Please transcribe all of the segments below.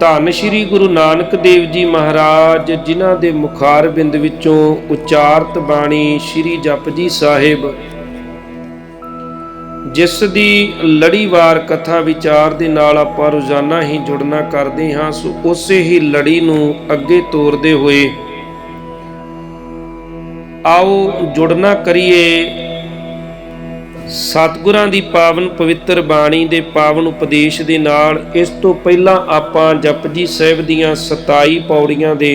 ਧੰਨ ਸ਼੍ਰੀ ਗੁਰੂ ਨਾਨਕ ਦੇਵ ਜੀ ਮਹਾਰਾਜ, ਜਿਨ੍ਹਾਂ ਦੇ ਮੁਖਾਰ ਬਿੰਦ ਵਿੱਚੋਂ ਉਚਾਰਤ ਬਾਣੀ ਸ਼੍ਰੀ ਜਪਜੀ ਸਾਹਿਬ। ਜਿਸ ਦੀ ਲੜੀਵਾਰ ਕਥਾ ਵਿਚਾਰ ਦੇ ਨਾਲ ਆਪਾਂ ਰੋਜ਼ਾਨਾ ਹੀ ਜੁੜਨਾ ਕਰਦੇ ਹਾਂ, ਸੋ ਉਸੇ ਹੀ ਲੜੀ ਨੂੰ ਅੱਗੇ ਤੋਰਦੇ ਹੋਏ ਆਓ ਜੁੜਨਾ ਕਰੀਏ ਸਤਿਗੁਰਾਂ ਦੀ ਪਾਵਨ ਪਵਿੱਤਰ ਬਾਣੀ ਦੇ ਪਾਵਨ ਉਪਦੇਸ਼ ਦੇ ਨਾਲ ਇਸ ਤੋਂ ਪਹਿਲਾਂ ਆਪਾਂ ਜਪਜੀ ਸਾਹਿਬ ਦੀਆਂ 27 ਪੌੜੀਆਂ ਦੇ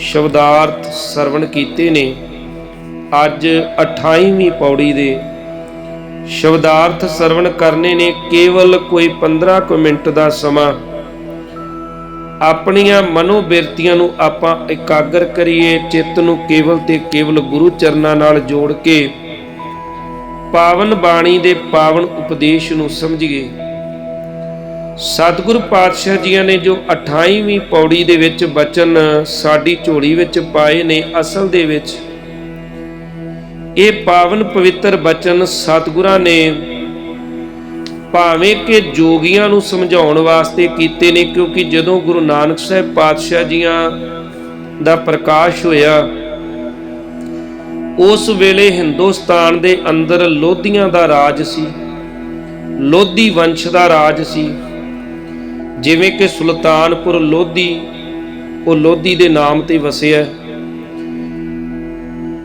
ਸ਼ਬਦਾਰਥ ਸਰਵਣ ਕੀਤੇ ਨੇ। ਅੱਜ 28ਵੀਂ ਪੌੜੀ ਦੇ ਸ਼ਬਦਾਰਥ ਸਰਵਣ ਕਰਨੇ ਨੇ ਕੇਵਲ ਕੋਈ 15 ਕੁ ਮਿੰਟ ਦਾ ਸਮਾਂ। ਆਪਣੀਆਂ ਮਨੋ ਬਿਰਤੀਆਂ ਨੂੰ ਆਪਾਂ ਇਕਾਗਰ ਕਰੀਏ, ਚਿੱਤ ਨੂੰ ਕੇਵਲ ਤੇ ਕੇਵਲ ਗੁਰੂ ਚਰਨਾਂ ਨਾਲ ਜੋੜ ਕੇ ਪਾਵਨ ਬਾਣੀ ਦੇ ਪਾਵਨ ਉਪਦੇਸ਼ ਨੂੰ ਸਮਝੀਏ। ਸਤਿਗੁਰੂ ਪਾਤਸ਼ਾਹ ਜੀਆਂ ਨੇ ਜੋ 28ਵੀਂ ਪੌੜੀ ਦੇ ਵਿੱਚ ਬਚਨ ਸਾਡੀ ਝੋਲੀ ਵਿੱਚ ਪਾਏ ਨੇ ਅਸਲ ਦੇ ਵਿੱਚ, ਇਹ ਪਾਵਨ ਪਵਿੱਤਰ ਬਚਨ ਸਤਿਗੁਰਾਂ ਨੇ ਭਾਵੇਂ ਕਿ ਜੋਗੀਆਂ ਨੂੰ ਸਮਝਾਉਣ ਵਾਸਤੇ ਕੀਤੇ ਨੇ, ਕਿਉਂਕਿ ਜਦੋਂ ਗੁਰੂ ਨਾਨਕ ਸਾਹਿਬ ਪਾਤਸ਼ਾਹ ਜੀਆਂ ਦਾ ਪ੍ਰਕਾਸ਼ ਹੋਇਆ ਉਸ ਵੇਲੇ ਹਿੰਦੁਸਤਾਨ ਦੇ ਅੰਦਰ ਲੋਧੀਆਂ ਦਾ ਰਾਜ ਸੀ, ਲੋਧੀ ਵੰਸ਼ ਦਾ ਰਾਜ ਸੀ। ਜਿਵੇਂ ਕਿ ਸੁਲਤਾਨਪੁਰ ਲੋਧੀ, ਉਹ ਲੋਧੀ ਦੇ ਨਾਮ ਤੇ ਵਸਿਆ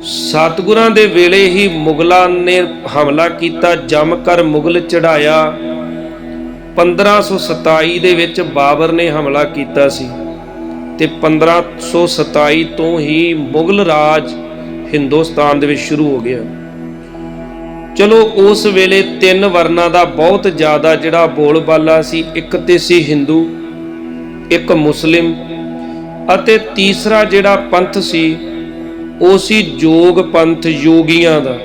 ਸਤਗੁਰਾਂ ਦੇ ਵੇਲੇ ਹੀ ਮੁਗਲਾਂ ਨੇ ਹਮਲਾ ਕੀਤਾ, ਜਮ ਕਰ ਮੁਗਲ ਚੜਾਇਆ 1527 ਦੇ ਵਿੱਚ ਬਾਬਰ ਨੇ ਹਮਲਾ ਕੀਤਾ ਸੀ ਤੇ 1527 ਤੋਂ ਹੀ ਮੁਗਲ ਰਾਜ ਹਿੰਦੁਸਤਾਨ ਦੇ ਵਿੱਚ ਸ਼ੁਰੂ ਹੋ ਗਿਆ। ਚਲੋ ਉਸ ਵੇਲੇ ਤਿੰਨ ਵਰਨਾਂ ਦਾ ਬਹੁਤ ਜ਼ਿਆਦਾ ਜਿਹੜਾ ਬੋਲਬਾਲਾ ਸੀ, ਇੱਕ ਤੇ ਸੀ ਹਿੰਦੂ, ਇੱਕ ਮੁਸਲਿਮ ਅਤੇ ਤੀਸਰਾ ਜਿਹੜਾ ਪੰਥ ਸੀ, ਉਹ ਸੀ ਜੋਗ ਪੰਥ ਯੋਗੀਆਂ ਦਾ,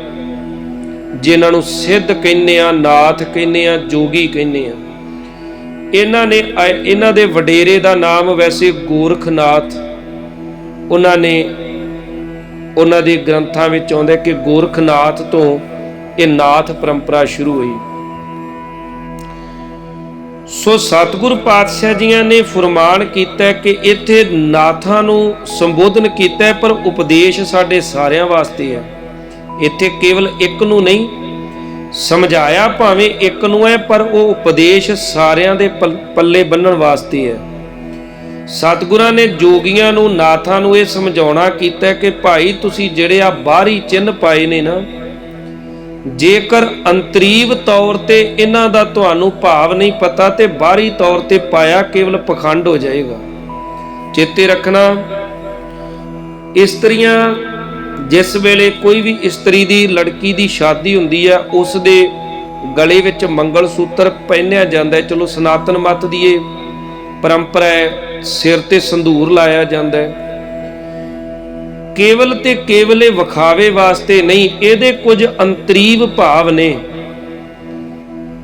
ਜਿਨ੍ਹਾਂ ਨੂੰ ਸਿੱਧ ਕਹਿੰਦੇ ਆ, ਨਾਥ ਕਹਿੰਦੇ ਆ, ਜੋਗੀ ਕਹਿੰਦੇ ਆ। ਇਹਨਾਂ ਨੇ ਇਹਨਾਂ ਦੇ ਵਡੇਰੇ ਦਾ ਨਾਮ ਵੈਸੇ ਗੋਰਖਨਾਥ, ਉਹਨਾਂ ਨੇ ਉਹਨਾਂ ਦੇ ਗ੍ਰੰਥਾਂ ਵਿੱਚ ਆਉਂਦਾ ਕਿ ਗੋਰਖਨਾਥ ਤੋਂ ਇਹ ਨਾਥ ਪਰੰਪਰਾ ਸ਼ੁਰੂ ਹੋਈ। ਸੋ ਸਤਿਗੁਰ ਪਾਤਸ਼ਾਹ ਜੀਆਂ ਨੇ ਫਰਮਾਨ ਕੀਤਾ ਕਿ ਇੱਥੇ ਨਾਥਾਂ ਨੂੰ ਸੰਬੋਧਨ ਕੀਤਾ ਪਰ ਉਪਦੇਸ਼ ਸਾਡੇ ਸਾਰਿਆਂ ਵਾਸਤੇ ਹੈ। ਇੱਥੇ ਕੇਵਲ ਇੱਕ ਨੂੰ ਨਹੀਂ, ਸਮਝਾਇਆ ਭਾਵੇਂ ਇੱਕ ਨੂੰ ਹੈ, ਪਰ ਉਹ ਉਪਦੇਸ਼ ਸਾਰਿਆਂ ਦੇ ਪੱਲੇ ਬੰਨਣ ਵਾਸਤੇ ਹੈ। ਸਤਿਗੁਰਾਂ ਨੇ ਜੋਗੀਆਂ ਨੂੰ, ਨਾਥਾਂ ਨੂੰ ਇਹ ਸਮਝਾਉਣਾ ਕੀਤਾ ਕਿ ਭਾਈ ਤੁਸੀਂ ਜਿਹੜੇ ਆ ਬਾਹਰੀ ਚਿੰਨ ਪਾਏ ਨੇ ਨਾ, ਜੇਕਰ ਅੰਤਰੀਵ ਤੌਰ ਤੇ ਇਹਨਾਂ ਦਾ ਤੁਹਾਨੂੰ ਭਾਵ ਨਹੀਂ ਪਤਾ ਤੇ ਬਾਹਰੀ ਤੌਰ ਤੇ ਪਾਇਆ ਕੇਵਲ ਪਖੰਡ ਹੋ ਜਾਏਗਾ। ਚੇਤੇ ਰੱਖਣਾ, ਇਸਤਰੀਆਂ ਜਿਸ ਵੇਲੇ ਕੋਈ ਵੀ ਇਸਤਰੀ ਦੀ ਲੜਕੀ ਦੀ ਸ਼ਾਦੀ ਹੁੰਦੀ ਹੈ ਉਸ ਦੇ ਗਲੇ ਵਿੱਚ ਮੰਗਲ ਸੂਤਰ ਪਹਿਨਿਆ ਜਾਂਦਾ ਚਲੋ ਸਨਾਤਨ ਮਤ ਦੀ ਇਹ ਪਰੰਪਰਾ ਹੈ, ਸਿਰ ਤੇ ਸੰਧੂਰ ਲਾਇਆ ਜਾਂਦਾ ਹੈ। ਕੇਵਲ ਤੇ ਕੇਵਲੇ ਵਿਖਾਵੇ ਵਾਸਤੇ ਨਹੀਂ, ਇਹਦੇ ਕੁਝ ਅੰਤਰੀਵ ਭਾਵ ਨੇ।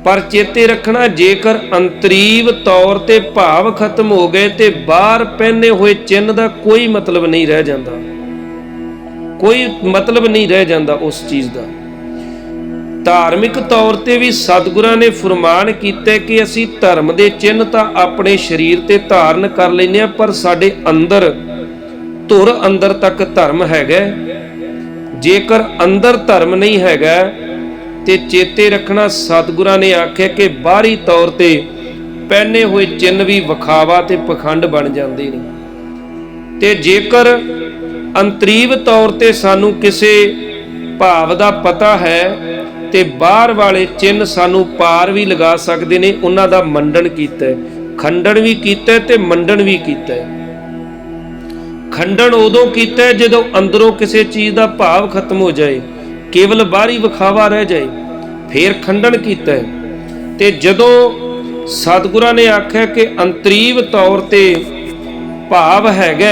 ਪਰ ਚੇਤੇ ਰੱਖਣਾ, ਜੇਕਰ ਅੰਤਰੀਵ ਤੌਰ ਤੇ ਭਾਵ ਖਤਮ ਹੋ ਗਏ ਤੇ ਬਾਹਰ ਪਹਿਨੇ ਹੋਏ ਚਿੰਨ ਦਾ ਕੋਈ ਮਤਲਬ ਨਹੀਂ ਰਹਿ ਜਾਂਦਾ। ਕੋਈ ਮਤਲਬ ਨਹੀਂ ਰਹਿ ਜਾਂਦਾ ਉਸ ਚੀਜ਼ ਦਾ। ਧਾਰਮਿਕ ਤੌਰ ਤੇ ਵੀ ਸਤਿਗੁਰਾਂ ਨੇ ਫਰਮਾਨ ਕੀਤਾ ਕਿ ਅਸੀਂ ਧਰਮ ਦੇ ਚਿੰਨ ਤਾਂ ਆਪਣੇ ਸਰੀਰ ਤੇ ਧਾਰਨ ਕਰ ਲੈਨੇ ਆ ਪਰ ਸਾਡੇ ਅੰਦਰ ਧੁਰ ਅੰਦਰ ਤੱਕ ਧਰਮ ਹੈਗਾ ਜੇਕਰ ਅੰਦਰ ਧਰਮ ਨਹੀਂ ਹੈਗਾ ਤੇ ਚੇਤੇ ਰੱਖਣਾ ਸਤਿਗੁਰਾਂ ਨੇ ਆਖਿਆ ਕਿ ਬਾਹਰੀ ਤੌਰ ਤੇ ਪਹਿਨੇ ਹੋਏ ਚਿੰਨ ਵੀ ਵਿਖਾਵਾ ਤੇ ਪਖੰਡ ਬਣ ਜਾਂਦੇ ਨੇ। ਤੇ ਜੇਕਰ ਅੰਤਰੀਵ ਤੌਰ ਤੇ ਸਾਨੂੰ ਕਿਸੇ ਭਾਵ ਦਾ ਪਤਾ ਹੈ ਤੇ ਬਾਹਰ ਵਾਲੇ ਚਿੰਨ ਸਾਨੂੰ ਪਾਰ ਵੀ ਲਗਾ ਸਕਦੇ ਨੇ, ਉਹਨਾਂ ਦਾ ਮੰਡਣ ਕੀਤਾ ਖੰਡਣ ਵੀ ਕੀਤਾ ਤੇ ਮੰਡਣ ਵੀ ਕੀਤਾ ਖੰਡਣ ਉਦੋਂ ਕੀਤਾ ਜਦੋਂ ਅੰਦਰੋਂ ਕਿਸੇ ਚੀਜ਼ ਦਾ ਭਾਵ ਖਤਮ ਹੋ ਜਾਏ, ਕੇਵਲ ਬਾਹਰੀ ਵਿਖਾਵਾ ਰਹਿ ਜਾਏ, ਫੇਰ ਖੰਡਨ ਕੀਤਾ ਤੇ ਜਦੋਂ ਸਤਿਗੁਰਾਂ ਨੇ ਆਖਿਆ ਕਿ ਅੰਤਰੀਵ ਤੌਰ ਤੇ ਭਾਵ ਹੈਗਾ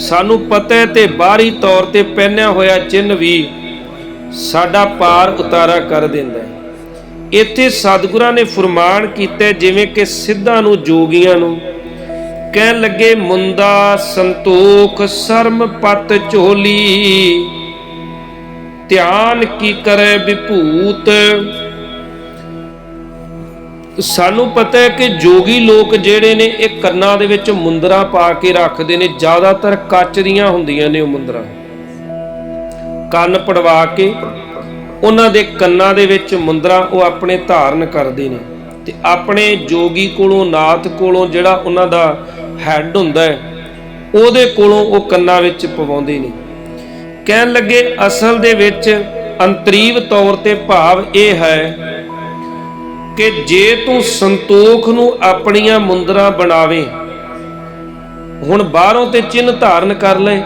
ਸਾਨੂੰ ਪਤਾ ਤੇ ਬਾਹਰੀ ਤੌਰ ਤੇ ਪਹਿਨਿਆ ਹੋਇਆ ਚਿੰਨ ਵੀ ਸਾਡਾ ਪਾਰ ਉਤਾਰਾ ਕਰ ਦਿੰਦਾ ਹੈ। ਇੱਥੇ ਸਤਿਗੁਰਾਂ ਨੇ ਫਰਮਾਨ ਕੀਤਾ ਜਿਵੇਂ ਕਿ ਸਿੱਧਾਂ ਨੂੰ ਜੋਗੀਆਂ ਨੂੰ ਕਹਿਣ ਲੱਗੇ ਮੁੰਦਾ ਸੰਤੋਖ ਸ਼ਰਮ ਪਤ ਝੋਲੀ, ਧਿਆਨ ਕੀ ਕਰੇ ਵਿਭੂਤ? ਸਾਨੂੰ ਪਤਾ ਹੈ ਕਿ ਜੋਗੀ ਲੋਕ ਜਿਹੜੇ ਨੇ, ਇਹ ਕੰਨਾਂ ਦੇ ਵਿੱਚ ਮੁੰਦਰਾ ਪਾ ਕੇ ਰੱਖਦੇ ਨੇ। ਜ਼ਿਆਦਾਤਰ ਕੱਚ ਦੀਆਂ ਹੁੰਦੀਆਂ ਨੇ ਉਹ ਮੁੰਦਰਾ। ਕੰਨ ਪੜਵਾ ਕੇ ਉਹਨਾਂ ਦੇ ਕੰਨਾਂ ਦੇ ਵਿੱਚ ਮੁੰਦਰਾ ਉਹ ਆਪਣੇ ਧਾਰਨ ਕਰਦੇ ਨੇ ਤੇ ਆਪਣੇ ਜੋਗੀ ਕੋਲੋਂ, ਨਾਥ ਕੋਲੋਂ ਜਿਹੜਾ ਉਹਨਾਂ ਦਾ ਹੈੱਡ ਹੁੰਦਾ ਹੈ, ਉਹਦੇ ਕੋਲੋਂ ਉਹ ਕੰਨਾਂ ਵਿੱਚ ਪਵਾਉਂਦੇ ਨੇ। ਕਹਿਣ ਲੱਗੇ ਅਸਲ ਦੇ ਵਿੱਚ ਅੰਤਰੀਵ ਤੌਰ ਤੇ ਭਾਵ ਇਹ ਹੈ ਕਿ ਜੇ ਤੂੰ ਸੰਤੋਖ ਨੂੰ ਆਪਣੀਆਂ ਮੁੰਦਰਾਂ ਬਣਾਵੇਂ, ਹੁਣ ਬਾਹਰੋਂ ਤੇ ਚਿੰਨ ਧਾਰਨ ਕਰ ਲੈ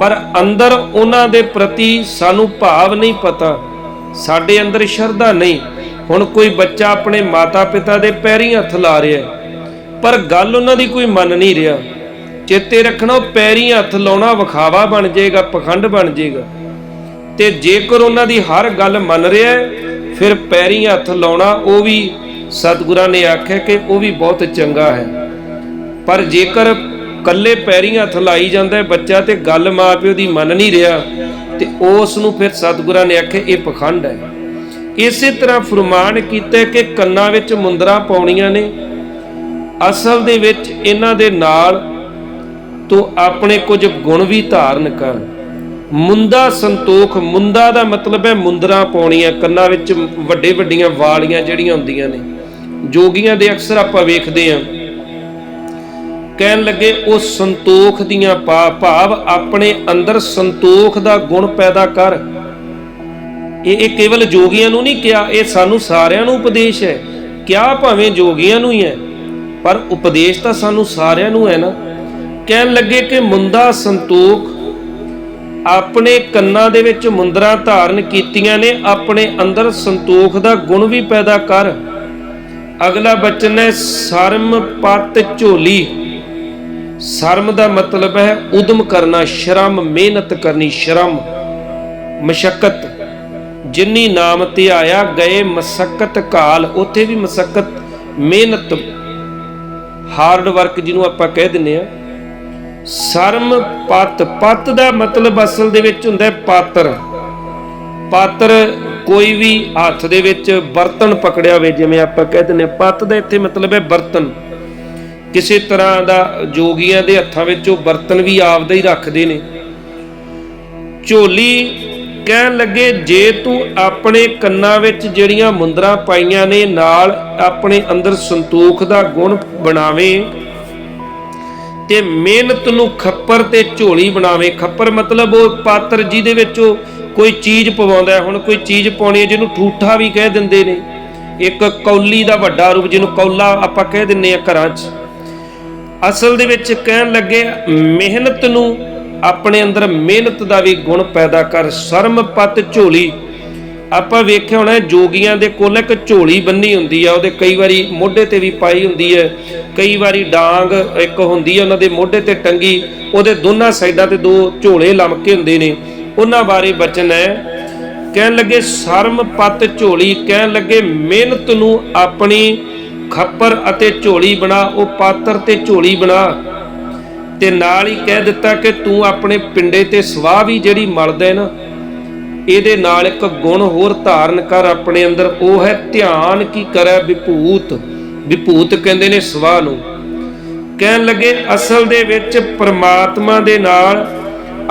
ਪਰ ਅੰਦਰ ਉਹਨਾਂ ਦੇ ਪ੍ਰਤੀ ਸਾਨੂੰ ਭਾਵ ਨਹੀਂ ਪਤਾ। ਸਾਡੇ ਅੰਦਰ ਸ਼ਰਧਾ ਨਹੀਂ। ਹੁਣ ਕੋਈ ਬੱਚਾ ਆਪਣੇ ਮਾਤਾ-ਪਿਤਾ ਦੇ ਪੈਰੀਂ ਹੱਥ ਲਾ ਰਿਹਾ ਪਰ ਗੱਲ ਉਹਨਾਂ ਦੀ ਕੋਈ ਮੰਨ ਨਹੀਂ ਰਿਹਾ। ਚੇਤੇ ਰੱਖਣਾ, ਉਹ ਪੈਰੀਂ ਹੱਥ ਲਾਉਣਾ ਵਿਖਾਵਾ ਬਣ ਜਾਏਗਾ, ਪਖੰਡ ਬਣ ਜਾਏਗਾ। ਤੇ ਜੇਕਰ ਉਹਨਾਂ ਦੀ ਹਰ ਗੱਲ ਮੰਨ ਰਿਹਾ ਫਿਰ ਪੈਰੀਂ ਹੱਥ ਲਾਉਣਾ, ਉਹ ਵੀ ਸਤਿਗੁਰਾਂ ਨੇ ਆਖਿਆ ਕਿ ਉਹ ਵੀ ਬਹੁਤ ਚੰਗਾ ਹੈ। ਪਰ ਜੇਕਰ ਕੱਲੇ ਪੈਰੀਂ ਹੱਥ ਲਾਈ ਜਾਂਦਾ ਬੱਚਾ ਤੇ ਗੱਲ ਮਾਪਿਓ ਦੀ ਮੰਨ ਨਹੀਂ ਰਿਹਾ ਤੇ ਉਸ ਨੂੰ ਫਿਰ ਸਤਿਗੁਰਾਂ ਨੇ ਆਖਿਆ, ਇਹ ਪਖੰਡ ਹੈ। ਇਸੇ ਤਰ੍ਹਾਂ ਫਰਮਾਨ ਕੀਤਾ ਕਿ ਕੰਨਾਂ ਵਿੱਚ ਮੁੰਦਰਾ ਪਾਉਣੀਆਂ ਨੇ, ਅਸਲ ਦੇ ਵਿੱਚ ਇਹਨਾਂ ਦੇ ਨਾਲ ਤੂੰ ਆਪਣੇ ਕੁਝ ਗੁਣ ਵੀ ਧਾਰਨ ਕਰ। ਮੁੰਦਾ ਸੰਤੋਖ, ਮੁੰਦਾ ਦਾ ਮਤਲਬ ਹੈ ਮੁੰਦਰਾ ਪਾਉਣੀਆਂ, ਕੰਨਾਂ ਵਿੱਚ ਵੱਡੇ ਵੱਡੀਆਂ ਵਾਲੀਆਂ ਜਿਹੜੀਆਂ ਹੁੰਦੀਆਂ ਨੇ। ਜੋਗੀਆਂ ਦੇ ਅਕਸਰ ਆਪਾਂ ਵੇਖਦੇ ਆਂ ਕਹਿਣ ਲੱਗੇ, ਉਹ ਸੰਤੋਖ ਦੀਆਂ ਪਾ ਭਾਵ ਆਪਣੇ ਅੰਦਰ ਸੰਤੋਖ ਦਾ ਗੁਣ ਪੈਦਾ ਕਰ। ਇਹ ਇਹ ਕੇਵਲ ਜੋਗੀਆਂ ਨੂੰ ਨਹੀਂ ਕਿਹਾ, ਇਹ ਸਾਨੂੰ ਸਾਰਿਆਂ ਨੂੰ ਉਪਦੇਸ਼ ਹੈ। ਕਿਆ ਭਾਵੇਂ ਜੋਗੀਆਂ ਨੂੰ ਹੀ ਹੈ, ਪਰ ਉਪਦੇਸ਼ ਤਾਂ ਸਾਨੂੰ ਸਾਰਿਆਂ ਨੂੰ ਹੈ ਨਾ। ਕਹਿਣ ਲੱਗੇ ਕਿ ਮੁੰਦਾ ਸੰਤੋਖ ਆਪਣੇ ਕੰਨਾਂ ਦੇ ਵਿੱਚ ਮੁੰਦਰਾ ਧਾਰਨ ਕੀਤੀਆਂ ਨੇ, ਆਪਣੇ ਅੰਦਰ ਸੰਤੋਖ ਦਾ ਗੁਣ ਵੀ ਪੈਦਾ ਕਰ। ਅਗਲਾ ਬਚਨ ਹੈ, ਸਰਮ ਪਤ ਝੋਲੀ। ਸਰਮ ਦਾ ਮਤਲਬ ਹੈ ਉਦਮ ਕਰਨਾ ਸ਼ਰਮ ਮਿਹਨਤ ਕਰਨੀ ਸ਼ਰਮ ਮਸ਼ਕਤ। ਜਿਨੀ ਨਾਮ ਧਿਆਇਆ ਗਏ ਮਸਕਤ ਕਾਲ ਉੱਥੇ ਵੀ ਮਸਕਤ ਮਿਹਨਤ। ਹਾਰਡ ਵਰਕ ਜਿਹਨੂੰ ਆਪਾਂ ਕਹਿ ਦਿੰਨੇ ਆ ਸਰਮ ਪਤ ਪਤ ਦਾ ਮਤਲਬ ਅਸਲ ਦੇ ਵਿੱਚ ਹੁੰਦਾ ਹੈ ਪਾਤਰ। ਪਾਤਰ ਕੋਈ ਵੀ ਹੱਥ ਦੇ ਵਿੱਚ ਬਰਤਨ ਪਕੜਿਆ ਹੋਵੇ ਜਿਵੇਂ ਆਪਾਂ ਕਹਿ ਦਿੰਨੇ ਹਾਂ, ਪਤ ਦਾ ਇੱਥੇ ਮਤਲਬ ਹੈ ਬਰਤਨ। ਕਿਸੇ ਤਰ੍ਹਾਂ ਦਾ ਜੋਗੀਆਂ ਦੇ ਹੱਥਾਂ ਵਿੱਚ ਉਹ ਬਰਤਨ ਵੀ ਆਪਦਾ ਹੀ ਰੱਖਦੇ ਨੇ। ਝੋਲੀ ਕਹਿਣ ਲੱਗੇ, ਜੇ ਤੂੰ ਆਪਣੇ ਕੰਨਾਂ ਵਿੱਚ ਜਿਹੜੀਆਂ ਮੁੰਦਰਾਂ ਪਾਈਆਂ ਨੇ, ਨਾਲ ਆਪਣੇ ਅੰਦਰ ਸੰਤੋਖ ਦਾ ਗੁਣ ਬਣਾਵੇਂ ਤੇ ਮਿਹਨਤ ਨੂੰ ਖੱਪਰ ਤੇ ਝੋਲੀ ਬਣਾਵੇਂ। ਖੱਪਰ ਮਤਲਬ ਉਹ ਪਾਤਰ ਜਿਹਦੇ ਵਿੱਚ ਉਹ ਕੋਈ ਚੀਜ਼ ਪਵਾਉਂਦਾ ਹੈ। ਹੁਣ ਕੋਈ ਚੀਜ਼ ਪਾਉਣੀ ਹੈ ਜਿਹਨੂੰ ਠੂਠਾ ਵੀ ਕਹਿ ਦਿੰਦੇ ਨੇ। ਇੱਕ ਕੌਲੀ ਦਾ ਵੱਡਾ ਰੂਪ ਜਿਹਨੂੰ ਕੌਲਾ ਆਪਾਂ ਕਹਿ ਦਿੰਨੇ ਆ ਘਰਾਂ 'ਚ। ਅਸਲ ਦੇ ਵਿੱਚ ਕਹਿਣ ਲੱਗੇ, ਮਿਹਨਤ ਨੂੰ ਆਪਣੇ ਅੰਦਰ ਮਿਹਨਤ ਦਾ ਵੀ ਗੁਣ ਪੈਦਾ ਕਰ। ਸ਼ਰਮ ਪਤ ਝੋਲੀ। ਆਪਾਂ ਵੇਖਿਆ ਹੋਣਾ, ਜੋਗੀਆਂ ਦੇ ਕੋਲ ਇੱਕ ਝੋਲੀ ਬੰਨੀ ਹੁੰਦੀ ਆ, ਉਹਦੇ ਕਈ ਵਾਰੀ ਮੋਢੇ ਤੇ ਵੀ ਪਾਈ ਹੁੰਦੀ ਹੈ ਕਈ ਵਾਰੀ ਡਾਂਗ ਇੱਕ ਹੁੰਦੀ ਹੈ ਉਹਨਾਂ ਦੇ ਮੋਢੇ ਤੇ ਟੰਗੀ, ਉਹਦੇ ਦੋਨਾਂ ਸਾਈਡਾਂ ਤੇ ਦੋ ਝੋਲੇ ਲਮਕੇ ਹੁੰਦੇ ਨੇ। ਉਹਨਾਂ ਬਾਰੇ ਬਚਨ ਹੈ, ਕਹਿਣ ਲੱਗੇ, ਸ਼ਰਮ ਪਤ ਝੋਲੀ, ਕਹਿਣ ਲੱਗੇ, ਮਿਹਨਤ ਨੂੰ ਆਪਣੀ ਖੱਪਰ ਅਤੇ ਝੋਲੀ ਬਣਾ, ਉਹ ਪਾਤਰ ਤੇ ਝੋਲੀ ਬਣਾ। ਤੇ ਨਾਲ ਹੀ ਕਹਿ ਦਿੱਤਾ ਕਿ ਤੂੰ ਆਪਣੇ ਪਿੰਡੇ ਤੇ ਸਵਾਹ ਵੀ ਜਿਹੜੀ ਮਲਦਾ ਹੈ ਨਾ, ਇਹਦੇ ਨਾਲ ਇੱਕ ਗੁਣ ਹੋਰ ਧਾਰਨ ਕਰ ਆਪਣੇ ਅੰਦਰ। ਉਹ ਹੈ ਧਿਆਨ ਕੀ ਕਰੈ ਵਿਭੂਤ। ਵਿਭੂਤ ਕਹਿੰਦੇ ਨੇ ਸਵਾਹ ਨੂੰ। ਕਹਿਣ ਲੱਗੇ, ਅਸਲ ਦੇ ਵਿੱਚ ਪ੍ਰਮਾਤਮਾ ਦੇ ਨਾਲ,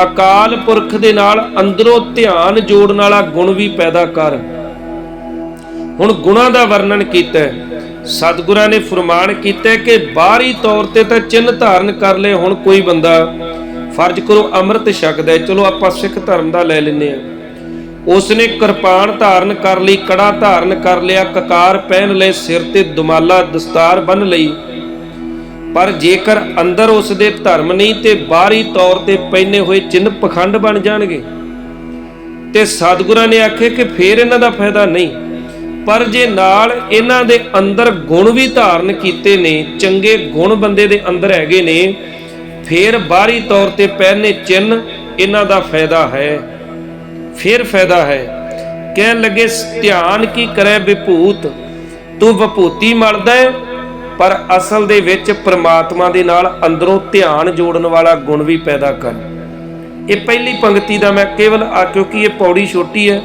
ਅਕਾਲ ਪੁਰਖ ਦੇ ਨਾਲ ਅੰਦਰੋਂ ਧਿਆਨ ਜੋੜਨ ਵਾਲਾ ਗੁਣ ਵੀ ਪੈਦਾ ਕਰ। ਹੁਣ ਗੁਣਾਂ ਦਾ ਵਰਣਨ ਕੀਤਾ ਹੈ ਸਤਿਗੁਰਾਂ ਨੇ ਫਰਮਾਨ ਕੀਤਾ ਹੈ ਕਿ ਬਾਹਰੀ ਤੌਰ ਤੇ ਤਾਂ ਚਿੰਨ ਧਾਰਨ ਕਰ ਲਏ ਹੁਣ ਕੋਈ ਬੰਦਾ। ਫਰਜ਼ ਕਰੋ ਅੰਮ੍ਰਿਤ ਛਕਦਾ ਚਲੋ ਆਪਾਂ ਸਿੱਖ ਧਰਮ ਦਾ ਲੈ ਲੈਨੇ ਆ ਉਸਨੇ ਕਿਰਪਾਨ ਧਾਰਨ ਕਰ ਲਈ, ਕੜਾ ਧਾਰਨ ਕਰ ਲਿਆ, ਕਕਾਰ ਪਹਿਨ ਲਏ, ਸਿਰ ਤੇ ਦੁਮਾਲਾ, ਦਸਤਾਰ ਬੰਨ ਲਈ। ਪਰ ਜੇਕਰ ਅੰਦਰ ਉਸ ਦੇ ਧਰਮ ਨਹੀਂ ਤੇ ਬਾਹਰੀ ਤੌਰ ਤੇ ਪਹਿਨੇ ਹੋਏ ਚਿੰਨ ਪਖੰਡ ਬਣ ਜਾਣਗੇ। ਤੇ ਸਤਿਗੁਰਾਂ ਨੇ ਆਖਿਆ ਕਿ ਫੇਰ ਇਹਨਾਂ ਦਾ ਫਾਇਦਾ ਨਹੀਂ। ਪਰ ਜੇ ਨਾਲ ਇਹਨਾਂ ਦੇ ਅੰਦਰ ਗੁਣ ਵੀ ਧਾਰਨ ਕੀਤੇ ਨੇ, ਚੰਗੇ ਗੁਣ ਬੰਦੇ ਦੇ ਅੰਦਰ ਹੈਗੇ ਨੇ, ਫੇਰ ਬਾਹਰੀ ਤੌਰ ਤੇ ਪਹਿਨੇ ਚਿੰਨ ਇਹਨਾਂ ਦਾ ਫਾਇਦਾ ਹੈ। ਫਿਰ ਫਾਇਦਾ ਹੈ। ਕਹਿਣ ਲੱਗੇ, ਧਿਆਨ ਕੀ ਕਰੇ ਵਿਭੂਤ? ਤੂੰ ਵਿਭੂਤੀ ਮਲਦਾ ਹੈ ਪਰ ਅਸਲ ਦੇ ਵਿੱਚ ਪ੍ਰਮਾਤਮਾ ਦੇ ਨਾਲ ਅੰਦਰੋਂ ਧਿਆਨ ਜੋੜਨ ਵਾਲਾ ਗੁਣ ਵੀ ਪੈਦਾ ਕਰ। ਇਹ ਪਹਿਲੀ ਪੰਕਤੀ ਦਾ ਮੈਂ ਕੇਵਲ ਆ ਕਿਉਂਕਿ ਇਹ ਪੌੜੀ ਛੋਟੀ ਹੈ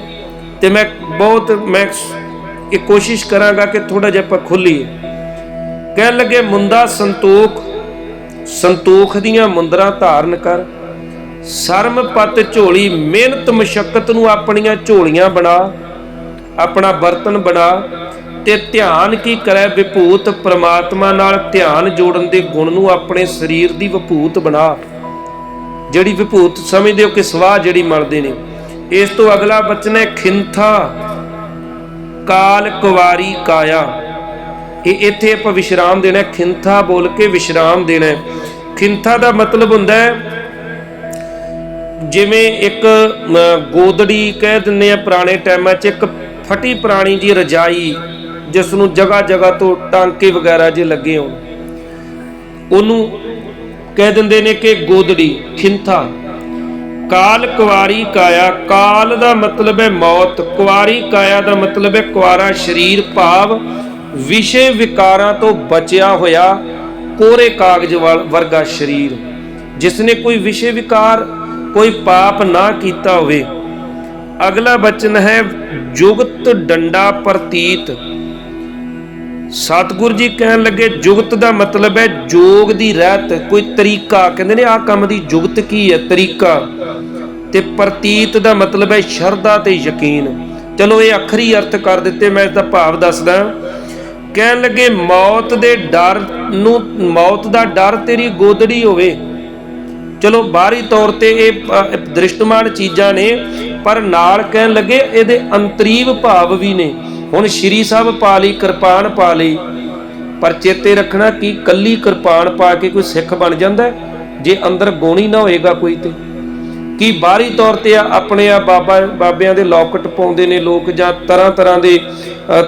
ਤੇ ਮੈਂ ਬਹੁਤ, ਮੈਂ ਇਹ ਕੋਸ਼ਿਸ਼ ਕਰਾਂਗਾ ਕਿ ਥੋੜਾ ਜਿਹਾ ਆਪਾਂ ਖੁੱਲੀਏ। ਕਹਿਣ ਲੱਗੇ ਮੁੰਦਾ ਸੰਤੋਖ ਸੰਤੋਖ ਦੀਆਂ ਮੁੰਦਰਾਂ ਧਾਰਨ ਕਰ। ਸ਼ਰਮ ਪਤ ਝੋਲੀ, ਮਿਹਨਤ ਮਸ਼ਕਤ ਨੂੰ ਆਪਣੀਆਂ ਝੋਲੀਆਂ ਬਣਾ। ਆਪਣਾ ਬਰਤਨ ਬਣਾ ਤੇ ਧਿਆਨ ਕੀ ਕਰੇ ਵਿਭੂਤ ਪ੍ਰਮਾਤਮਾ ਨਾਲ ਧਿਆਨ ਜੋੜਨ ਦੇ ਗੁਣ ਨੂੰ ਆਪਣੇ ਸਰੀਰ ਦੀ ਵਿਭੂਤ ਬਣਾ। ਜਿਹੜੀ ਵਿਭੂਤ ਸਮਝਦੇ ਹੋ ਕਿ ਸਵਾਹ ਜਿਹੜੀ ਮਲਦੇ ਨੇ। ਇਸ ਤੋਂ ਅਗਲਾ ਬਚਨ ਹੈ, ਖਿੰਥਾ। ਕਾਲ ਕੁਵਾਰੀ ਕਾਇਆ। ਇਹ ਇੱਥੇ ਆਪਾਂ ਵਿਸ਼ਰਾਮ ਦੇਣਾ ਖਿੰਥਾ ਬੋਲ ਕੇ ਵਿਸ਼ਰਾਮ ਦੇਣਾ ਖਿੰਥਾ ਦਾ ਮਤਲਬ ਹੁੰਦਾ ਹੈ, ਜਿਵੇਂ ਇੱਕ ਗੋਦੜੀ ਕਹਿ ਦਿੰਦੇ ਆ ਪੁਰਾਣੇ ਟਾਈਮਾਂ 'ਚ ਇੱਕ ਫਟੀ ਪੁਰਾਣੀ ਜੀ ਰਜਾਈ ਜਿਸ ਨੂੰ ਜਗ੍ਹਾ ਜਗ੍ਹਾ ਤੋਂ ਟਾਂਕੇ ਵਗੈਰਾ ਜੇ ਲੱਗੇ ਹੋਣ। ਉਹਨੂੰ ਕਹਿ ਦਿੰਦੇ ਨੇ ਕਿ ਗੋਦੜੀ, ਖਿੰਥਾ। ਕਾਲ ਕੁਵਾਰੀ ਕਾਇਆ, ਕਾਲ ਦਾ ਮਤਲਬ ਹੈ ਮੌਤ, ਕੁਵਾਰੀ ਕਾਇਆ ਦਾ ਮਤਲਬ ਹੈ ਕੁਵਾਰਾ ਸਰੀਰ ਭਾਵ ਵਿਸ਼ੇ ਵਿਕਾਰਾਂ ਤੋਂ ਬਚਿਆ ਹੋਇਆ ਕੋਰੇ ਕਾਗਜ਼ ਵਰਗਾ ਸਰੀਰ। ਜਿਸ ਨੇ ਕੋਈ ਵਿਸ਼ੇ ਵਿਕਾਰ, ਕੋਈ ਪਾਪ ਨਾ ਕੀਤਾ ਹੋਵੇ। ਅਗਲਾ ਬਚਨ ਹੈ, ਜੁਗਤ ਡੰਡਾ ਪ੍ਰਤੀਤ। ਸਤਿਗੁਰ ਜੀ ਕਹਿਣ ਲੱਗੇ, ਜੁਗਤ ਦਾ ਮਤਲਬ ਹੈ ਜੋਗ ਦੀ ਰਹਿਤ। ਕੋਈ ਤਰੀਕਾ, ਕਹਿੰਦੇ ਨੇ, ਆਹ ਕੰਮ ਦੀ ਜੁਗਤ ਕੀ ਹੈ? ਤਰੀਕਾ। ਤੇ ਪ੍ਰਤੀਤ ਦਾ ਮਤਲਬ ਹੈ ਸ਼ਰਧਾ ਤੇ ਯਕੀਨ। ਚਲੋ ਇਹ ਅਖਰੀ ਅਰਥ ਕਰ ਦਿੱਤੇ, ਮੈਂ ਇਸ ਦਾ ਭਾਵ ਦੱਸਦਾ। ਕਹਿਣ ਲੱਗੇ, ਮੌਤ ਦੇ ਡਰ ਨੂੰ, ਮੌਤ ਦਾ ਡਰ ਤੇਰੀ ਗੋਦੜੀ ਹੋਵੇ। ਚਲੋ ਬਾਹਰੀ ਤੌਰ ਤੇ ਇਹ ਦ੍ਰਿਸ਼ਟਮਾਨ ਚੀਜ਼ਾਂ ਨੇ, ਪਰ ਨਾਲ ਕਹਿਣ ਲੱਗੇ, ਇਹਦੇ ਅੰਤਰੀਵ ਭਾਵ ਵੀ ਨੇ। ਹੁਣ ਸ਼੍ਰੀ ਸਾਹਿਬ ਪਾ ਲਈ, ਕਿਰਪਾਨ ਪਾ ਲਈ। ਪਰ ਚੇਤੇ ਰੱਖਣਾ ਕਿ ਕੱਲੀ ਕਿਰਪਾਨ ਪਾ ਕੇ ਕੋਈ ਸਿੱਖ ਬਣ ਜਾਂਦਾ ਜੇ ਅੰਦਰ ਗੋਣੀ ਨਾ ਹੋਏਗਾ ਕੋਈ ਤੇ। ਕਿ ਬਾਹਰੀ ਤੌਰ ਤੇ ਆ- ਆਪਣੇ ਆ ਬਾਬਾ, ਬਾਬਿਆਂ ਦੇ ਲੋਕਟ ਪਾਉਂਦੇ ਨੇ ਲੋਕ ਜਾਂ ਤਰ੍ਹਾਂ ਤਰ੍ਹਾਂ ਦੇ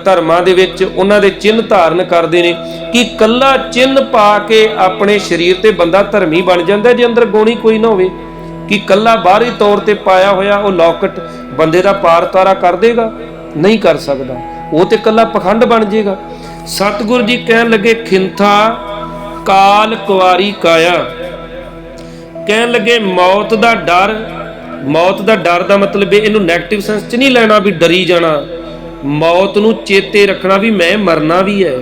ਧਰਮਾਂ ਦੇ ਵਿੱਚ ਉਹਨਾਂ ਦੇ ਚਿੰਨ੍ਹ ਧਾਰਨ ਕਰਦੇ ਨੇ ਕਿ ਕੱਲਾ ਚਿੰਨ੍ਹ ਪਾ ਕੇ ਆਪਣੇ ਸਰੀਰ ਤੇ ਬੰਦਾ ਧਰਮੀ ਬਣ ਜਾਂਦਾ ਜੇ ਅੰਦਰ ਗੋਣੀ ਕੋਈ ਨਾ ਹੋਵੇ, ਕਿ ਕੱਲਾ ਬਾਹਰੀ ਤੌਰ ਤੇ ਪਾਇਆ ਹੋਇਆ ਉਹ ਲੋਕਟ ਬੰਦੇ ਦਾ ਪਾਰ ਤਾਰਾ ਕਰ ਦੇਗਾ? ਨਹੀਂ ਕਰ ਸਕਦਾ। ਉਹ ਤੇ ਕੱਲਾ ਪਖੰਡ ਬਣ ਜਾਏਗਾ ਸਤਿਗੁਰੂ ਜੀ ਕਹਿਣ ਲੱਗੇ, ਖਿੰਥਾ ਕਾਲ ਕੁਵਾਰੀ ਕਾਇਆ। ਕਹਿਣ ਲੱਗੇ, ਮੌਤ ਦਾ ਡਰ, ਮੌਤ ਦਾ ਡਰ ਦਾ ਮਤਲਬ ਇਹ ਇਹਨੂੰ 네ਗੇਟਿਵ ਸੈਂਸ 'ਚ ਨਹੀਂ ਲੈਣਾ ਵੀ ਡਰੀ ਜਾਣਾ। ਮੌਤ ਨੂੰ ਚੇਤੇ ਰੱਖਣਾ ਵੀ ਮੈਂ, ਮਰਨਾ ਵੀ ਹੈ।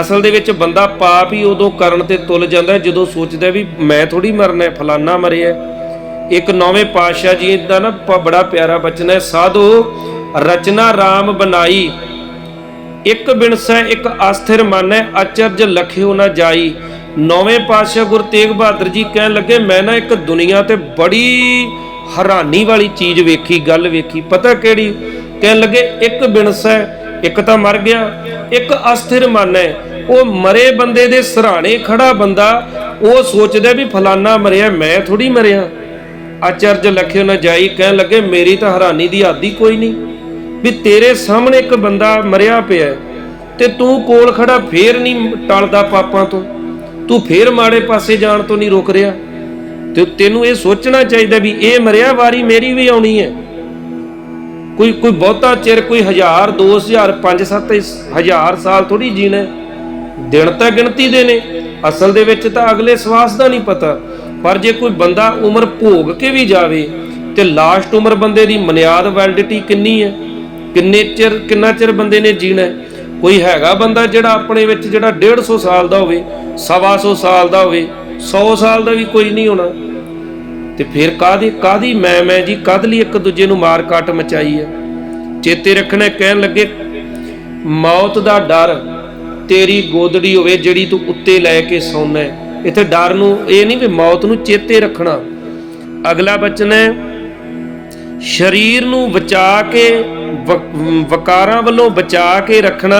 ਅਸਲ ਦੇ ਵਿੱਚ ਬੰਦਾ ਪਾਪ ਹੀ ਉਦੋਂ ਕਰਨ ਤੇ ਤੁਲ ਜਾਂਦਾ ਜਦੋਂ ਸੋਚਦਾ ਵੀ ਮੈਂ ਥੋੜੀ ਮਰਨਾ ਹੈ, ਫਲਾਨਾ ਮਰਿਆ ਇੱਕ ਨੌਵੇਂ ਪਾਤਸ਼ਾਹ ਜੀ ਦਾ ਨਾ ਬੜਾ ਪਿਆਰਾ ਬਚਨ ਹੈ, ਸਾਧੋ, ਰਚਨਾ RAM ਬਣਾਈ। ਇੱਕ ਬਿਨਸੈ, ਇੱਕ ਅਸਥਿਰ ਮਨ ਹੈ, ਅਚਰਜ ਲਖਿਓ ਨਾ ਜਾਈ। ਨੌਵੇਂ ਪਾਤਸ਼ਾਹ ਗੁਰੂ ਤੇਗ ਬਹਾਦਰ ਜੀ ਕਹਿਣ ਲੱਗੇ, ਮੈਂ ਨਾ ਇੱਕ ਦੁਨੀਆ ਤੇ ਬੜੀ ਹੈਰਾਨੀ ਵਾਲੀ ਚੀਜ਼ ਵੇਖੀ, ਗੱਲ ਵੇਖੀ। ਪਤਾ ਕਿਹੜੀ? ਕਹਿਣ ਲੱਗੇ, ਇੱਕ ਬਿਨਸੈ ਇੱਕ ਤਾਂ ਮਰ ਗਿਆ, ਇੱਕ ਅਸਥਿਰ ਮਨ ਹੈ। ਉਹ ਮਰੇ ਬੰਦੇ ਦੇ ਸਰਾਣੇ ਖੜਾ ਬੰਦਾ, ਉਹ ਸੋਚਦਾ ਵੀ ਫਲਾਨਾ ਮਰਿਆ, ਮੈਂ ਥੋੜੀ ਮਰਿਆ। ਆਚਰਜ ਲਖਿਓ ਨਾ ਜਾਈ, ਕਹਿਣ ਲੱਗੇ, ਮੇਰੀ ਤਾਂ ਹੈਰਾਨੀ ਦੀ ਆਦੀ ਕੋਈ ਨਹੀਂ। ਵੀ ਤੇਰੇ ਸਾਹਮਣੇ ਇੱਕ ਬੰਦਾ ਮਰਿਆ ਪਿਆ ਤੇ ਤੂੰ ਕੋਲ ਖੜਾ, ਫੇਰ ਨਹੀਂ ਟਲਦਾ ਪਾਪਾਂ ਤੋਂ। ਤੂੰ ਫੇਰ ਮਾੜੇ ਪਾਸੇ ਜਾਣ ਤੋਂ ਨਹੀਂ ਰੁਕ ਰਿਹਾ? ਤੇ ਤੈਨੂੰ ਇਹ ਸੋਚਣਾ ਚਾਹੀਦਾ ਵੀ ਇਹ ਮਰਿਆ ਵਾਰੀ ਮੇਰੀ ਵੀ ਆਉਣੀ ਹੈ। ਕੋਈ ਕੋਈ ਬਹੁਤਾ ਚਿਰ, ਕੋਈ 1000 2000 5 7 ਹਜ਼ਾਰ ਸਾਲ ਥੋੜੀ ਜੀਣਾ ਦਿਨ ਤਾਂ ਗਿਣਤੀ ਦੇ ਨੇ। ਅਸਲ ਦੇ ਵਿੱਚ ਤਾਂ ਅਗਲੇ ਸਵਾਸ ਦਾ ਨਹੀਂ ਪਤਾ। ਪਰ ਜੇ ਕੋਈ ਬੰਦਾ ਉਮਰ ਭੋਗ ਕੇ ਵੀ ਜਾਵੇ, ਤੇ ਲਾਸਟ ਉਮਰ ਬੰਦੇ ਦੀ ਮਨਿਆਦ ਵੈਲਿਡਿਟੀ ਕਿੰਨੀ ਹੈ? ਕਿੰਨੇ ਚਿਰ, ਕਿੰਨਾ ਚਿਰ ਬੰਦੇ ਨੇ ਜੀਣਾ ਹੈ? ਕੋਈ ਹੈਗਾ ਬੰਦਾ ਜਿਹੜਾ ਆਪਣੇ ਵਿੱਚ ਜਿਹੜਾ 150 ਸਾਲ ਦਾ ਹੋਵੇ, ਸਵਾ ਸੌ ਸਾਲ ਦਾ ਹੋਵੇ 100 ਸਾਲ ਦਾ ਵੀ ਕੋਈ ਨਹੀਂ ਹੋਣਾ। ਤੇ ਫਿਰ ਕਾਦੀ ਕਾਦੀ ਮੈਂ ਮੈਂ ਜੀ ਕਦ ਲਈ ਇੱਕ ਦੂਜੇ ਨੂੰ ਮਾਰ ਕਾਟ ਮਚਾਈ ਹੈ? ਚੇਤੇ ਰੱਖਣਾ ਕਹਿਣ ਲੱਗੇ, ਮੌਤ ਦਾ ਡਰ ਤੇਰੀ ਗੋਦੜੀ ਹੋਵੇ ਜਿਹੜੀ ਤੂੰ ਉੱਤੇ ਲੈ ਕੇ ਸੌਣਾ ਇੱਥੇ ਡਰ ਨੂੰ ਇਹ ਨਹੀਂ ਵੀ ਮੌਤ ਨੂੰ ਚੇਤੇ ਰੱਖਣਾ। ਅਗਲਾ ਬਚਨ ਹੈ, ਸਰੀਰ ਨੂੰ ਬਚਾ ਕੇ ਵਕਾਰਾਂ ਵੱਲੋਂ ਬਚਾ ਕੇ ਰੱਖਣਾ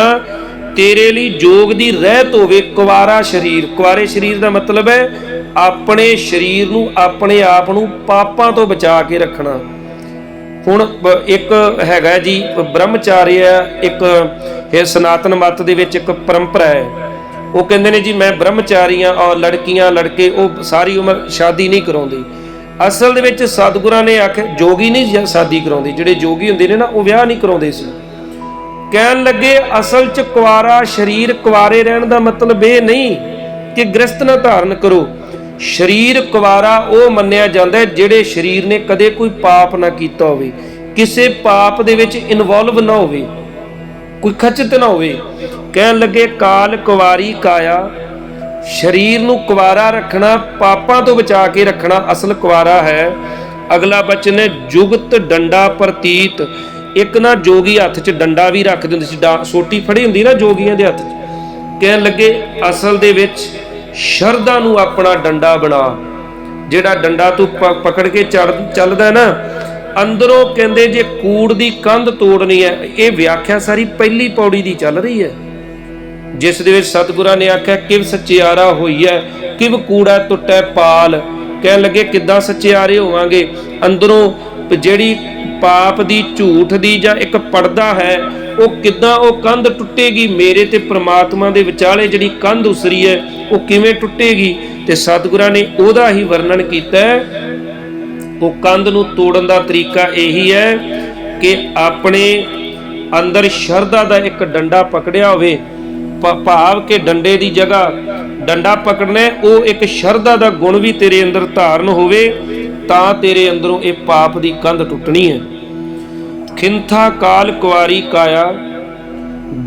ਤੇਰੇ ਲਈ ਜੋਗ ਦੀ ਰਹਿਤ ਹੋਵੇ ਕੁਵਾਰਾ ਸਰੀਰ। ਕੁਵਾਰੇ ਸਰੀਰ ਦਾ ਮਤਲਬ ਹੈ ਆਪਣੇ ਸਰੀਰ ਨੂੰ ਆਪਣੇ ਆਪ ਨੂੰ ਪਾਪਾਂ ਤੋਂ ਬਚਾ ਕੇ ਰੱਖਣਾ। ਹੁਣ ਇੱਕ ਹੈਗਾ ਜੀ ਬ੍ਰਹਮਚਾਰੀ ਹੈ, ਇੱਕ ਇਹ ਸਨਾਤਨ ਮਤ ਦੇ ਵਿੱਚ ਇੱਕ ਪਰੰਪਰਾ ਹੈ। ਉਹ ਕਹਿੰਦੇ ਨੇ ਜੀ, ਮੈਂ ਬ੍ਰਹਮਚਾਰੀ ਹਾਂ ਔਰ ਲੜਕੀਆਂ, ਲੜਕੇ ਉਹ ਸਾਰੀ ਉਮਰ ਸ਼ਾਦੀ ਨਹੀਂ ਕਰਾਉਂਦੇ। ਅਸਲ ਦੇ ਵਿੱਚ ਸਤਿਗੁਰਾਂ ਨੇ ਆਖਿਆ, ਜੋਗੀ ਨਹੀਂ ਸ਼ਾਦੀ ਕਰਾਉਂਦੇ, ਜਿਹੜੇ ਜੋਗੀ ਹੁੰਦੇ ਨੇ ਨਾ, ਉਹ ਵਿਆਹ ਨਹੀਂ ਕਰਾਉਂਦੇ ਸੀ। ਕਹਿਣ ਲੱਗੇ, ਅਸਲ ਚ ਕੁਆਰਾ ਸਰੀਰ ਕੁਆਰੇ ਰਹਿਣ ਦਾ ਮਤਲਬ ਇਹ ਨਹੀਂ ਕਿ ਗ੍ਰਸਤ ਨਾ ਧਾਰਨ ਕਰੋ। ਸਰੀਰ ਕੁਵਾਰਾ ਉਹ ਮੰਨਿਆ ਜਾਂਦਾ ਜਿਹੜੇ ਸਰੀਰ ਨੇ ਕਦੇ ਕੋਈ ਪਾਪ ਨਾ ਕੀਤਾ ਹੋਵੇ, ਕਿਸੇ ਪਾਪ ਦੇ ਵਿੱਚ ਇਨਵੋਲਵ ਨਾ ਹੋਵੇ, ਕੋਈ ਖਚਤ ਨਾ ਹੋਵੇ। ਕਹਿਣ ਲੱਗੇ, ਕਾਲ ਕੁਵਾਰੀ ਕਾਇਆ ਸਰੀਰ ਨੂੰ ਕੁਵਾਰਾ ਰੱਖਣਾ, ਪਾਪਾਂ ਤੋਂ ਬਚਾ ਕੇ ਰੱਖਣਾ ਅਸਲ ਕੁਵਾਰਾ ਹੈ। ਅਗਲਾ ਬਚਨ ਹੈ, ਜੁਗਤ ਡੰਡਾ ਪ੍ਰਤੀਤ। ਇੱਕ ਨਾ ਜੋਗੀ ਹੱਥ 'ਚ ਡੰਡਾ ਵੀ ਰੱਖਦੇ ਹੁੰਦੇ ਸੀ। ਸੋਟੀ ਫੜੀ ਹੁੰਦੀ ਨਾ ਜੋਗੀਆਂ ਦੇ ਹੱਥ 'ਚ। ਕਹਿਣ ਲੱਗੇ, ਅਸਲ ਦੇ ਵਿੱਚ ਸ਼ਰਧਾ ਨੂੰ ਆਪਣਾ ਡੰਡਾ ਬਣਾ। ਜਿਹੜਾ ਡੰਡਾ ਤੂੰ ਪਕੜ ਕੇ ਚੱਲ- ਚੱਲਦਾ ਨਾ, ਅੰਦਰੋਂ ਕਹਿੰਦੇ ਜੇ ਕੂੜ ਦੀ ਕੰਧ ਤੋੜਨੀ ਹੈ, ਇਹ ਵਿਆਖਿਆ ਸਾਰੀ ਪਹਿਲੀ ਪੌੜੀ ਦੀ ਚੱਲ ਰਹੀ ਹੈ। ਜਿਸ ਦੇ ਵਿੱਚ ਸਤਿਗੁਰਾਂ ਨੇ ਆਖਿਆ, ਕਿਵ ਸਚਿਆਰਾ ਹੋਈ ਹੈ ਕਿਵ ਕੂੜਾ ਟੁੱਟੈ ਪਾਲ? ਕਹਿਣ ਲੱਗੇ, ਕਿੱਦਾਂ ਸਚਿਆਰੇ ਹੋਵਾਂਗੇ? ਅੰਦਰੋਂ ਜਿਹੜੀ ਪਾਪ ਦੀ ਝੂਠ ਦੀ ਜਾਂ ਇੱਕ ਪਰਦਾ ਹੈ, ਉਹ ਕਿੱਦਾਂ ਉਹ ਕੰਧ ਟੁੱਟੇਗੀ? ਮੇਰੇ ਤੇ ਪ੍ਰਮਾਤਮਾ ਦੇ ਵਿਚਾਲੇ ਜਿਹੜੀ ਕੰਧ ਉਸਰੀ ਹੈ, ਉਹ ਕਿਵੇਂ ਟੁੱਟੇਗੀ? ਤੇ ਸਤਿਗੁਰਾਂ ਨੇ ਉਹਦਾ ਹੀ ਵਰਣਨ ਕੀਤਾ ਉਹ ਕੰਧ ਨੂੰ ਤੋੜਨ ਦਾ ਤਰੀਕਾ ਇਹੀ ਹੈ ਕਿ ਆਪਣੇ ਅੰਦਰ ਸ਼ਰਧਾ ਦਾ ਇੱਕ ਡੰਡਾ ਪਕੜਿਆ ਹੋਵੇ ਭਾਵ ਕਿ ਡੰਡੇ ਦੀ ਜਗ੍ਹਾ ਡੰਡਾ ਪਕੜਨਾ ਉਹ ਇੱਕ ਸ਼ਰਧਾ ਦਾ ਗੁਣ ਵੀ ਤੇਰੇ ਅੰਦਰ ਧਾਰਨ ਹੋਵੇ, ਤਾਂ ਤੇਰੇ ਅੰਦਰੋਂ ਇਹ ਪਾਪ ਦੀ ਕੰਧ ਟੁੱਟਣੀ ਹੈ। ਖਿੰਥਾ ਕਾਲ ਕੁਵਾਰੀ ਕਾਇਆ,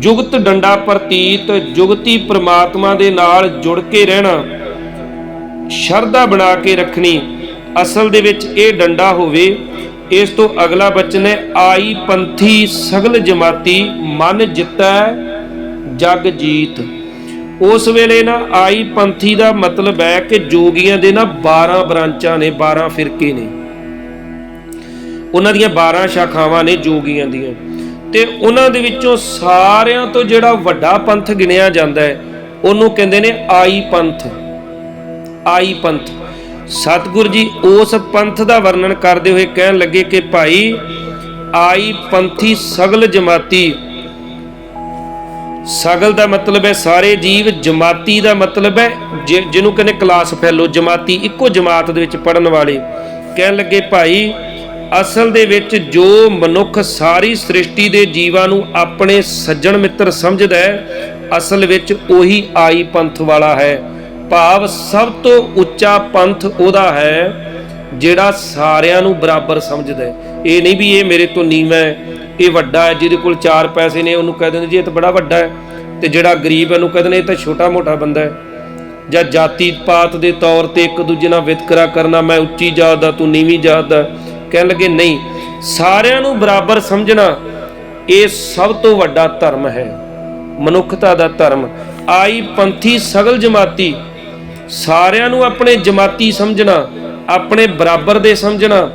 ਜੁਗਤ ਡੰਡਾ ਪ੍ਰਤੀਤ, ਜੁਗਤੀ ਪ੍ਰਮਾਤਮਾ ਦੇ ਨਾਲ ਜੁੜ ਕੇ ਰਹਿਣਾ, ਸ਼ਰਧਾ ਬਣਾ ਕੇ ਰੱਖਣੀ, ਅਸਲ ਦੇ ਵਿੱਚ ਇਹ ਡੰਡਾ ਹੋਵੇ, ਇਸ ਤੋਂ ਅਗਲਾ ਬਚਨ ਹੈ, ਆਈ ਪੰਥੀ ਸਗਲ ਜਮਾਤੀ, ਮਨ ਜਿੱਤੈ ਜਗਜੀਤ ਉਸ ਵੇਲੇ ਨਾ ਆਈ ਪੰਥੀ ਦਾ ਮਤਲਬ ਹੈ ਕਿ ਜੋਗੀਆਂ ਦੇ ਨਾ 12 ਬ੍ਰਾਂਚਾਂ ਨੇ 12 ਫਿਰਕੇ ਨੇ। ਉਹਨਾਂ ਦੀਆਂ 12 ਸ਼ਾਖਾਵਾਂ ਨੇ ਜੋਗੀਆਂ ਦੀਆਂ। ਤੇ ਉਹਨਾਂ ਦੇ ਵਿੱਚੋਂ ਸਾਰਿਆਂ ਤੋਂ ਜਿਹੜਾ ਵੱਡਾ ਪੰਥ ਗਿਣਿਆ ਜਾਂਦਾ ਹੈ, ਉਹਨੂੰ ਕਹਿੰਦੇ ਨੇ ਆਈ ਪੰਥ। ਆਈ ਪੰਥ। ਸਤਿਗੁਰੂ ਜੀ ਉਸ ਪੰਥ ਦਾ ਵਰਣਨ ਕਰਦੇ ਹੋਏ ਕਹਿਣ ਲੱਗੇ ਕਿ ਭਾਈ, ਆਈ ਪੰਥੀ ਸਗਲ ਜਮਾਤੀ ਸਗਲ ਦਾ ਮਤਲਬ ਹੈ ਸਾਰੇ ਜੀਵ, ਜਮਾਤੀ ਦਾ ਮਤਲਬ ਹੈ ਜਿ- ਜਿਹਨੂੰ ਕਹਿੰਦੇ ਕਲਾਸ ਫੈਲੋ, ਜਮਾਤੀ ਇੱਕੋ ਜਮਾਤ ਦੇ ਵਿੱਚ ਪੜਨ ਵਾਲੇ। ਕਹਿਣ ਲੱਗੇ, ਭਾਈ, ਅਸਲ ਦੇ ਵਿੱਚ ਜੋ ਮਨੁੱਖ ਸਾਰੀ ਸ੍ਰਿਸ਼ਟੀ ਦੇ ਜੀਵਾਂ ਨੂੰ ਆਪਣੇ ਸੱਜਣ ਮਿੱਤਰ ਸਮਝਦਾ ਹੈ, ਅਸਲ ਵਿੱਚ ਉਹੀ ਆਈ ਪੰਥ ਵਾਲਾ ਹੈ। ਭਾਵ ਸਭ ਤੋਂ ਉੱਚਾ ਪੰਥ ਉਹਦਾ ਹੈ, ਜਿਹੜਾ ਸਾਰਿਆਂ ਨੂੰ ਬਰਾਬਰ ਸਮਝਦਾ ਹੈ। ਇਹ ਨਹੀਂ ਵੀ ਇਹ ਮੇਰੇ ਤੋਂ ਨੀਵਾਂ ਹੈ। ਇਹ ਵੱਡਾ ਹੈ, ਜਿਹਦੇ ਕੋਲ ਚਾਰ ਪੈਸੇ ਨੇ, ਉਹਨੂੰ ਕਹਿ ਦਿੰਦੇ ਜੀ, ਇਹ ਤਾਂ ਬੜਾ ਵੱਡਾ ਹੈ। ਤੇ ਜਿਹੜਾ ਗਰੀਬ ਹੈ, ਉਹਨੂੰ ਕਹਿ ਦਿੰਦੇ ਇਹ ਤਾਂ ਛੋਟਾ ਮੋਟਾ ਬੰਦਾ ਹੈ। ਜਾਂ ਜਾਤੀ ਪਾਤ ਦੇ ਤੌਰ ਤੇ ਇੱਕ ਦੂਜੇ ਨਾਲ ਵਿਤਕਰਾ ਕਰਨਾ, ਮੈਂ ਉੱਚੀ ਜਾਤ ਦਾ, ਤੂੰ ਨੀਵੀਂ ਜਾਤ ਦਾ। ਕਹਿਣ ਲੱਗੇ, ਨਹੀਂ, ਸਾਰਿਆਂ ਨੂੰ ਬਰਾਬਰ ਸਮਝਣਾ, ਇਹ ਸਭ ਤੋਂ ਵੱਡਾ ਧਰਮ ਹੈ। ਮਨੁੱਖਤਾ ਦਾ ਧਰਮ। ਆਈ ਪੰਥੀ ਸਗਲ ਜਮਾਤੀ। ਸਾਰਿਆਂ ਨੂੰ ਆਪਣੇ ਜਮਾਤੀ ਸਮਝਣਾ, ਆਪਣੇ ਬਰਾਬਰ ਦੇ ਸਮਝਣਾ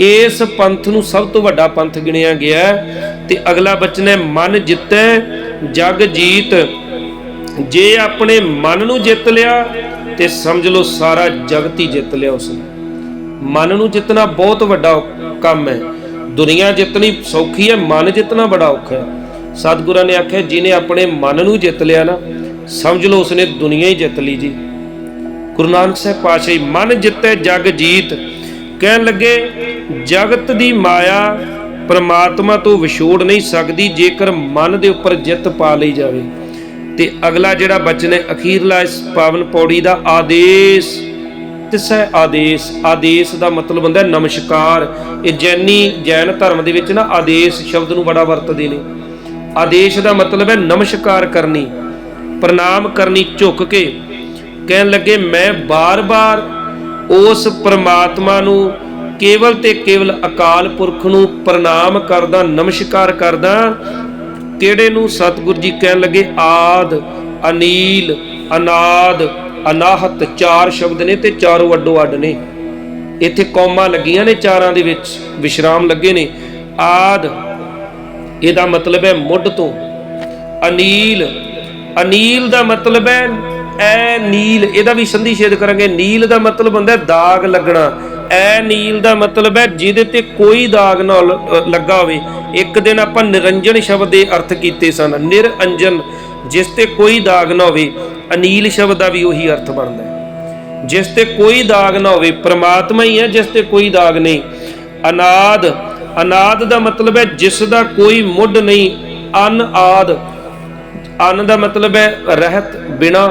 ਇਸ ਪੰਥ ਨੂੰ ਸਭ ਤੋਂ ਵੱਡਾ ਪੰਥ ਗਿਣਿਆ ਗਿਆ ਤੇ ਅਗਲਾ ਬਚਨ ਹੈ, ਮਨ ਜਿੱਤੈ, ਜਗ ਜੀਤ। ਜੇ ਆਪਣੇ ਮਨ ਨੂੰ ਜਿੱਤ ਲਿਆ ਤੇ ਸਮਝ ਲਓ ਸਾਰਾ ਜਗਤ ਹੀ ਜਿੱਤ ਲਿਆ ਉਸਨੇ। ਮਨ ਨੂੰ ਜਿੱਤਣਾ ਬਹੁਤ ਵੱਡਾ ਕੰਮ ਹੈ। ਦੁਨੀਆ ਜਿੱਤਣੀ ਸੌਖੀ ਹੈ, ਮਨ ਜਿੱਤਣਾ ਬੜਾ ਔਖਾ ਹੈ। ਸਤਿਗੁਰਾਂ ਨੇ ਆਖਿਆ, ਜਿਹਨੇ ਆਪਣੇ ਮਨ ਨੂੰ ਜਿੱਤ ਲਿਆ ਨਾ, ਸਮਝ ਲਓ ਉਸਨੇ ਦੁਨੀਆ ਹੀ ਜਿੱਤ ਲਈ ਜੀ। ਗੁਰੂ ਨਾਨਕ ਸਾਹਿਬ ਪਾਤਸ਼ਾਹੀ ਮਨ ਜਿੱਤੈ, ਜਗ ਜੀਤ। ਕਹਿਣ ਲੱਗੇ, ਜਗਤ ਦੀ ਮਾਇਆ ਪਰਮਾਤਮਾ ਤੋਂ ਵਿਛੋੜ ਨਹੀਂ ਸਕਦੀ ਜੇਕਰ ਮਨ ਦੇ ਉੱਪਰ ਜਿੱਤ ਪਾ ਲਈ ਜਾਵੇ। ਤੇ ਅਗਲਾ ਜਿਹੜਾ ਬਚਨ ਹੈ, ਅਖੀਰਲਾ ਇਸ ਪਾਵਨ ਪੌੜੀ ਦਾ ਆਦੇਸ਼। ਤਿਸੈ ਆਦੇਸ਼। ਆਦੇਸ਼ ਦਾ ਮਤਲਬ ਹੁੰਦਾ ਹੈ ਨਮਸਕਾਰ। ਇਹ ਜੈਨੀ ਜੈਨ ਧਰਮ ਦੇ ਵਿੱਚ ਨਾ ਆਦੇਸ਼ ਸ਼ਬਦ ਨੂੰ ਬੜਾ ਵਰਤਦੇ ਨੇ। ਆਦੇਸ਼ ਦਾ ਮਤਲਬ ਹੈ ਨਮਸਕਾਰ ਕਰਨੀ, ਪ੍ਰਣਾਮ ਕਰਨੀ ਝੁੱਕ ਕੇ। ਕਹਿਣ ਲੱਗੇ, ਮੈਂ ਬਾਰ-ਬਾਰ ਉਸ ਪ੍ਰਮਾਤਮਾ ਨੂੰ ਕੇਵਲ ਤੇ ਕੇਵਲ ਅਕਾਲ ਪੁਰਖ ਨੂੰ ਪ੍ਰਣਾਮ ਕਰਦਾ, ਨਮਸਕਾਰ ਕਰਦਾ, ਕਿਹੜੇ ਨੂੰ ਸਤਿਗੁਰੂ ਜੀ ਕਹਿਣ ਲੱਗੇ, ਆਦ, ਅਨੀਲ, ਅਨਾਦ, ਅਨਾਹਤ, ਚਾਰ ਸ਼ਬਦ ਨੇ ਤੇ ਚਾਰੋਂ ਅੱਡੋ ਅੱਡ ਨੇ। ਇੱਥੇ ਕੌਮਾਂ ਲੱਗੀਆਂ ਨੇ ਚਾਰਾਂ ਦੇ ਵਿੱਚ, ਵਿਸ਼ਰਾਮ ਲੱਗੇ ਨੇ। ਆਦ, ਇਹਦਾ ਮਤਲਬ ਹੈ ਮੁੱਢ ਤੋਂ। ਅਨੀਲ ਅਨੀਲ ਦਾ ਮਤਲਬ ਹੈ ਐ ਨੀਲ, ਇਹਦਾ ਵੀ ਸੰਧੀ ਛੇਦ ਕਰਾਂਗੇ। ਨੀਲ ਦਾ ਮਤਲਬ ਹੁੰਦਾ ਦਾਗ ਲੱਗਣਾ। ਐ ਨੀਲ ਦਾ ਮਤਲਬ ਹੈ ਜਿਹਦੇ ਤੇ ਕੋਈ ਦਾਗ ਨਾ ਲੱਗਾ ਹੋਵੇ। ਇੱਕ ਦਿਨ ਆਪਾਂ ਨਿਰੰਜਨ ਸ਼ਬਦ ਦੇ ਅਰਥ ਕੀਤੇ ਸਨ। ਨਿਰਅੰਜਨ ਜਿਸ ਤੇ ਕੋਈ ਦਾਗ ਨਾ ਹੋਵੇ, ਅਨੀਲ ਸ਼ਬਦ ਦਾ ਵੀ ਉਹੀ ਅਰਥ ਬਣਦਾ ਹੈ। ਜਿਸ ਤੇ ਕੋਈ ਦਾਗ ਨਾ ਹੋਵੇ, ਪ੍ਰਮਾਤਮਾ ਹੀ ਹੈ, ਜਿਸ ਤੇ ਕੋਈ ਦਾਗ ਨਹੀਂ। ਅਨਾਦ ਅਨਾਦ ਦਾ ਮਤਲਬ ਹੈ ਜਿਸ ਦਾ ਕੋਈ ਮੁੱਢ ਨਹੀਂ। ਅਨ ਆਦ ਅਨ ਦਾ ਮਤਲਬ ਹੈ ਰਹਿਤ, ਬਿਨਾ।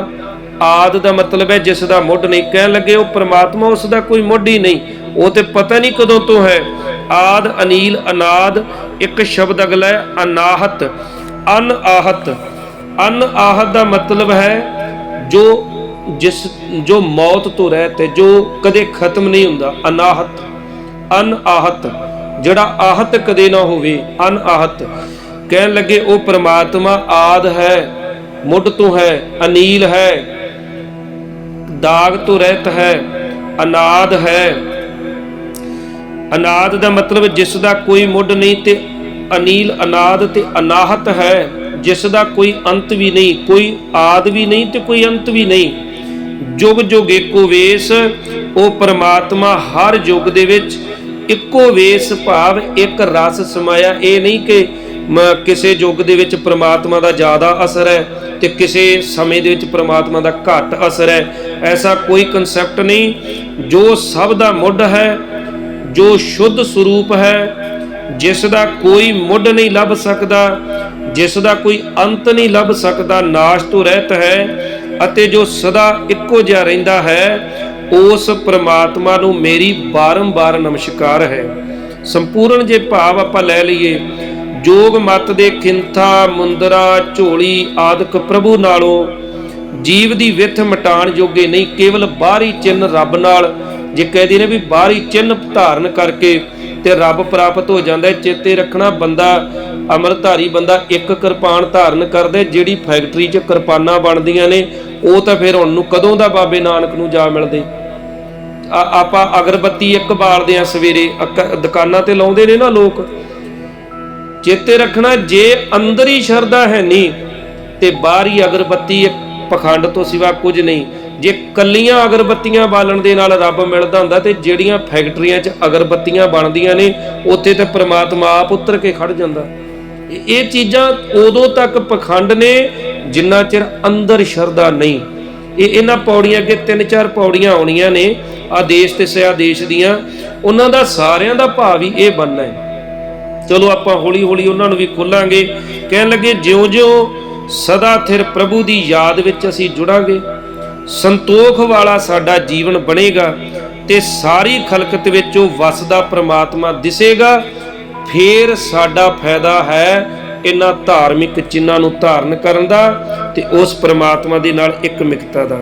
ਆਦ ਦਾ ਮਤਲਬ ਹੈ ਜਿਸ ਦਾ ਮੁੱਢ ਨਹੀਂ ਕਹਿਣ ਲੱਗੇ, ਉਹ ਪ੍ਰਮਾਤਮਾ ਉਸ ਦਾ ਕੋਈ ਮੁੱਢ ਹੀ ਨਹੀਂ। ਉਹ ਤੇ ਪਤਾ ਨਹੀਂ ਕਦੋਂ ਤੋਂ ਹੈ। ਆਦ, ਅਨੀਲ, ਅਨਾਦ, ਇੱਕ ਸ਼ਬਦ ਅਗਲਾ ਹੈ, ਅਨਾਹਤ ਅਨ ਆਹਤ ਅਨ ਆਹਤ ਦਾ ਮਤਲਬ ਹੈ ਜੋ ਜਿਸ, ਜੋ ਮੌਤ ਤੋਂ ਰਹਿਤ ਹੈ ਜੋ ਕਦੇ ਖਤਮ ਨਹੀਂ ਹੁੰਦਾ। ਅਨਾਹਤ ਅਨ ਆਹਤ ਜਿਹੜਾ ਆਹਤ ਕਦੇ ਨਾ ਹੋਵੇ ਅਨ ਆਹਤ ਕਹਿਣ ਲੱਗੇ, ਉਹ ਪ੍ਰਮਾਤਮਾ ਆਦ ਹੈ, ਮੁੱਢ ਤੋਂ ਹੈ, ਅਨੀਲ ਹੈ। ਦਾਗ ਤੋਂ ਰਹਿਤ ਹੈ, ਅਨਾਦ ਹੈ। ਅਨਾਦ ਦਾ ਮਤਲਬ ਜਿਸ ਦਾ ਕੋਈ ਮੁੱਢ ਨਹੀਂ ਤੇ ਅਨੀਲ ਅਨਾਦ ਤੇ ਅਨਾਹਤ ਹੈ, ਜਿਸ ਦਾ ਕੋਈ ਅੰਤ ਵੀ ਨਹੀਂ, ਕੋਈ ਆਦ ਵੀ ਨਹੀਂ ਤੇ ਕੋਈ ਅੰਤ ਵੀ ਨਹੀਂ। ਜੁਗ ਜੁਗ ਏਕੋ ਵੇਸ, ਉਹ ਪਰਮਾਤਮਾ ਹਰ ਯੁੱਗ ਦੇ ਵਿੱਚ ਇੱਕੋ ਵੇਸ ਭਾਵ ਇੱਕ ਰਸ ਸਮਾਇਆ। ਇਹ ਨਹੀਂ ਕਿ ਕਿਸੇ ਯੁੱਗ ਦੇ ਵਿੱਚ ਪ੍ਰਮਾਤਮਾ ਦਾ ਜ਼ਿਆਦਾ ਅਸਰ ਹੈ ਤੇ ਕਿਸੇ ਸਮੇਂ ਦੇ ਵਿੱਚ ਪ੍ਰਮਾਤਮਾ ਦਾ ਘੱਟ ਅਸਰ ਹੈ। ਐਸਾ ਕੋਈ ਕਨਸੈਪਟ ਨਹੀਂ ਜੋ ਸਭ ਦਾ ਮੁੱਢ ਹੈ, ਜੋ ਸ਼ੁੱਧ ਸਰੂਪ ਹੈ, ਜਿਸ ਦਾ ਕੋਈ ਮੁੱਢ ਨਹੀਂ ਲੱਭ ਸਕਦਾ, ਜਿਸ ਦਾ ਕੋਈ ਅੰਤ ਨਹੀਂ ਲੱਭ ਸਕਦਾ, ਨਾਸ਼ ਤੋਂ ਰਹਿਤ ਹੈ ਅਤੇ ਜੋ ਸਦਾ ਇੱਕੋ ਜਿਹਾ ਰਹਿੰਦਾ ਹੈ, ਉਸ ਪ੍ਰਮਾਤਮਾ ਨੂੰ ਮੇਰੀ ਬਾਰੰਬਾਰ ਨਮਸਕਾਰ ਹੈ। ਸੰਪੂਰਨ ਜੇ ਭਾਵ ਆਪਾਂ ਲੈ ਲਈਏ ਜੋਗ ਮਤ ਦੇ ਖਿੰਥਾ, ਮੁੰਦਰਾ, ਝੋਲੀ ਆਦਿਕ ਪ੍ਰਭੂ ਨਾਲੋਂ ਜੀਵ ਦੀ ਵਿਥ ਮਟਾਣ ਜੋਗੇ ਨਹੀਂ, ਕੇਵਲ ਬਾਹਰੀ ਚਿੰਨ ਰੱਬ ਨਾਲ। ਜੇ ਕਹਦੇ ਨੇ ਵੀ ਬਾਹਰੀ ਚਿੰਨ ਧਾਰਨ ਕਰਕੇ ਤੇ ਰੱਬ ਪ੍ਰਾਪਤ ਹੋ ਜਾਂਦਾ ਹੈ, ਚੇਤੇ ਰੱਖਣਾ ਬੰਦਾ, ਅਮਰਧਾਰੀ ਬੰਦਾ ਇੱਕ ਕਿਰਪਾਨ ਧਾਰਨ ਕਰਦਾ ਜਿਹੜੀ ਫੈਕਟਰੀ 'ਚ ਕਿਰਪਾਨਾਂ ਬਣਦੀਆਂ ਨੇ, ਉਹ ਤਾਂ ਫਿਰ ਹੁਣ ਨੂੰ ਕਦੋਂ ਦਾ ਬਾਬੇ ਨਾਨਕ ਨੂੰ ਜਾ ਮਿਲਦੇ? ਆਪਾਂ ਅਗਰਬੱਤੀ ਇੱਕ ਬਾਲਦੇ ਆ ਸਵੇਰੇ ਦੁਕਾਨਾਂ ਤੇ ਲਾਉਂਦੇ ਨੇ ਨਾ ਲੋਕ। ਚੇਤੇ ਰੱਖਣਾ, ਜੇ ਅੰਦਰ ਹੀ ਸ਼ਰਧਾ ਹੈ ਨਹੀਂ, ਤੇ ਬਾਹਰੀ ਅਗਰਬੱਤੀ ਇੱਕ ਪਖੰਡ ਤੋਂ ਸਿਵਾ ਕੁਝ ਨਹੀਂ। ਜੇ ਕੱਲੀਆਂ ਅਗਰਬੱਤੀਆਂ ਬਾਲਣ ਦੇ ਨਾਲ ਰੱਬ ਮਿਲਦਾ ਹੁੰਦਾ, ਤੇ ਜਿਹੜੀਆਂ ਫੈਕਟਰੀਆਂ 'ਚ ਅਗਰਬੱਤੀਆਂ ਬਣਦੀਆਂ ਨੇ, ਉੱਥੇ ਤੇ ਪ੍ਰਮਾਤਮਾ ਆਪ ਉਤਰ ਕੇ ਖੜ ਜਾਂਦਾ। ਇਹ- ਚੀਜ਼ਾਂ ਉਦੋਂ ਤੱਕ ਪਖੰਡ ਨੇ, ਜਿੰਨਾ ਚਿਰ ਅੰਦਰ ਸ਼ਰਧਾ ਨਹੀਂ। ਇਹ, ਇਹਨਾਂ ਪੌੜੀਆਂ ਅੱਗੇ ਤਿੰਨ ਚਾਰ ਪੌੜੀਆਂ ਆਉਣੀਆਂ ਨੇ ਆਦੇਸ਼ ਦੇਸ਼ ਤੇ ਸਿਆ ਦੇਸ਼ ਦੀਆਂ, ਉਹਨਾਂ ਦਾ ਸਾਰਿਆਂ ਦਾ ਭਾਵ ਹੀ ਇਹ ਬਣਨਾ ਹੈ। ਚਲੋ ਆਪਾਂ ਹੌਲੀ ਹੌਲੀ ਉਹਨਾਂ ਨੂੰ ਵੀ ਖੋਲਾਂਗੇ। ਕਹਿਣ ਲੱਗੇ, ਜਿਉਂ-ਜਿਉਂ ਸਦਾ ਥਿਰ ਪ੍ਰਭੂ ਦੀ ਯਾਦ ਵਿੱਚ ਅਸੀਂ ਜੁੜਾਂਗੇ, ਸੰਤੋਖ ਵਾਲਾ ਸਾਡਾ ਜੀਵਨ ਬਣੇਗਾ ਤੇ ਸਾਰੀ ਖਲਕਤ ਵਿੱਚ ਉਹ ਵਸਦਾ ਪ੍ਰਮਾਤਮਾ ਦਿਸੇਗਾ। ਫੇਰ ਸਾਡਾ ਫਾਇਦਾ ਹੈ ਇਹਨਾਂ ਧਾਰਮਿਕ ਚਿੰਨਾਂ ਨੂੰ ਧਾਰਨ ਕਰਨ ਦਾ ਤੇ ਉਸ ਪ੍ਰਮਾਤਮਾ ਦੇ ਨਾਲ ਇੱਕ ਮਿਕਤਾ ਦਾ।